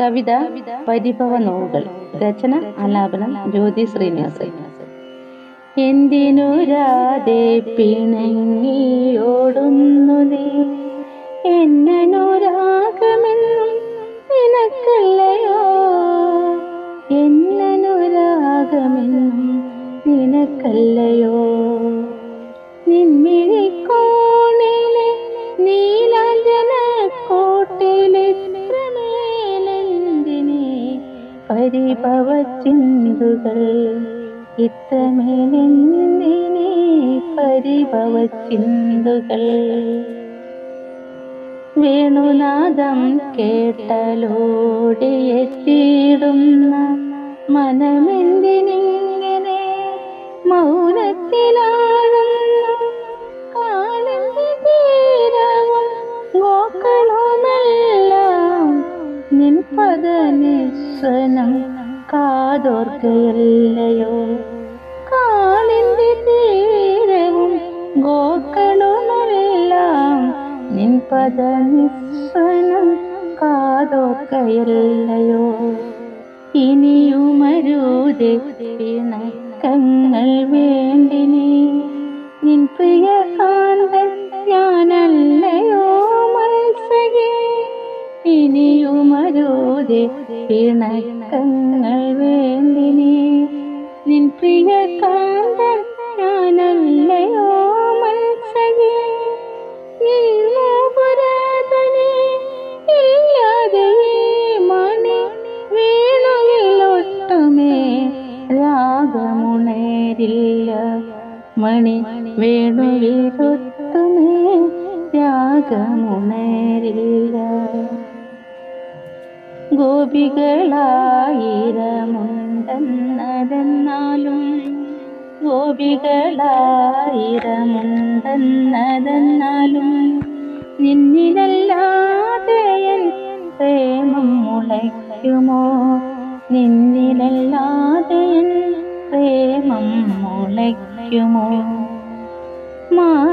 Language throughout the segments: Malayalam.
കവിത പരിഭവ നോവുകൾ രചന ആലാപനം ജ്യോതി ശ്രീനിവാസൻ. എന്തിനുരാതെ പിണങ്ങിയോടുന്നു നീ? എന്നനുരാഗമെന്നും നിനക്കല്ലയോ? എന്നനുരാഗമെന്നും നിനക്കല്ലയോ? പരിഭവ ചിന്തുകൾ ഇത്രമേലെന്തിനെ പരിഭവ ചിന്തുകൾ വേണുനാദം കേട്ടലോടിയെത്തിയിടുന്ന മനമെന്തിനിങ്ങനെ പദനിസ്വനം കാതോർക്കയല്ലയോ? കാലിന്റെ തീരവും ഗോക്കളുമെല്ലാം നിൻ പദനിസ്വനം കാതോർക്കയല്ലയോ? ഇനിയുമരുതെ പിണക്കങ്ങൾ വേണ്ടിനി ഇനിയുമരുതേ പിണക്കങ്ങൾ വേണ്ടിനെ നിൻ പ്രിയ കാന്തൻ ഞാനല്ലയോ മത്സകി നിന്നോപരാധനെ ഇല്ലാതെ മണി വേണുവിലൊട്ടുമേ രാഗമുണരില്ല. മണി വേണുവിലൊട്ടുമേ രാഗമുണരില്ല. ഗോപികളായിരമുണ്ടെന്നതെന്നാലും ഗോപികളായിരമുണ്ടെന്നതെന്നാലും നിന്നിലല്ലാതെ എൻ പ്രേമം മുളയ്ക്കുമോ? നിന്നിലല്ലാതെ എൻ പ്രേമം മുളയ്ക്കുമോ? മായാലീലകളാടുമീ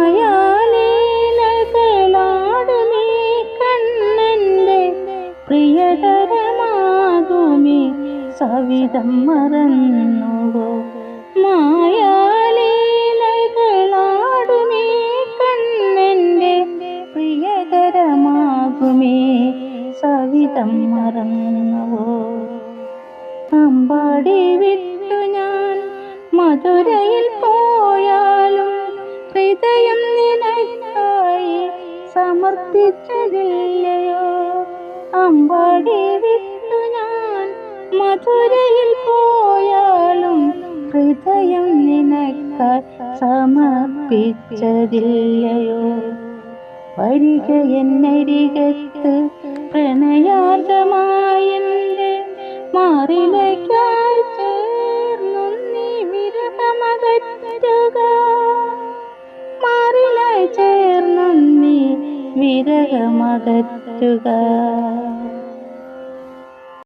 സവിധം മറന്നുവോ? മായാലീലകളാടുമീ കണ്ണന്റെ പ്രിയകരമാകുമേ സവിധം മറന്നുവോ? അമ്പാടി വിട്ടു ഞാൻ മധുരയിൽ പോയാലും ഹൃദയം നിനക്കായി സമർപ്പിച്ചതില്ലയോ മധുരയിൽ പോയാലും ഹൃദയം നിനക്ക സമർപ്പിച്ചതില്ലയോ? വരിക എന്നരികത്ത് പ്രണയാർദ്രമായെന്റെ മാറിലേക്കായി ചേർന്നു നീ വിരഹമകറ്റുക മാറിലായി ചേർന്നു നീ വിരഹമകറ്റുക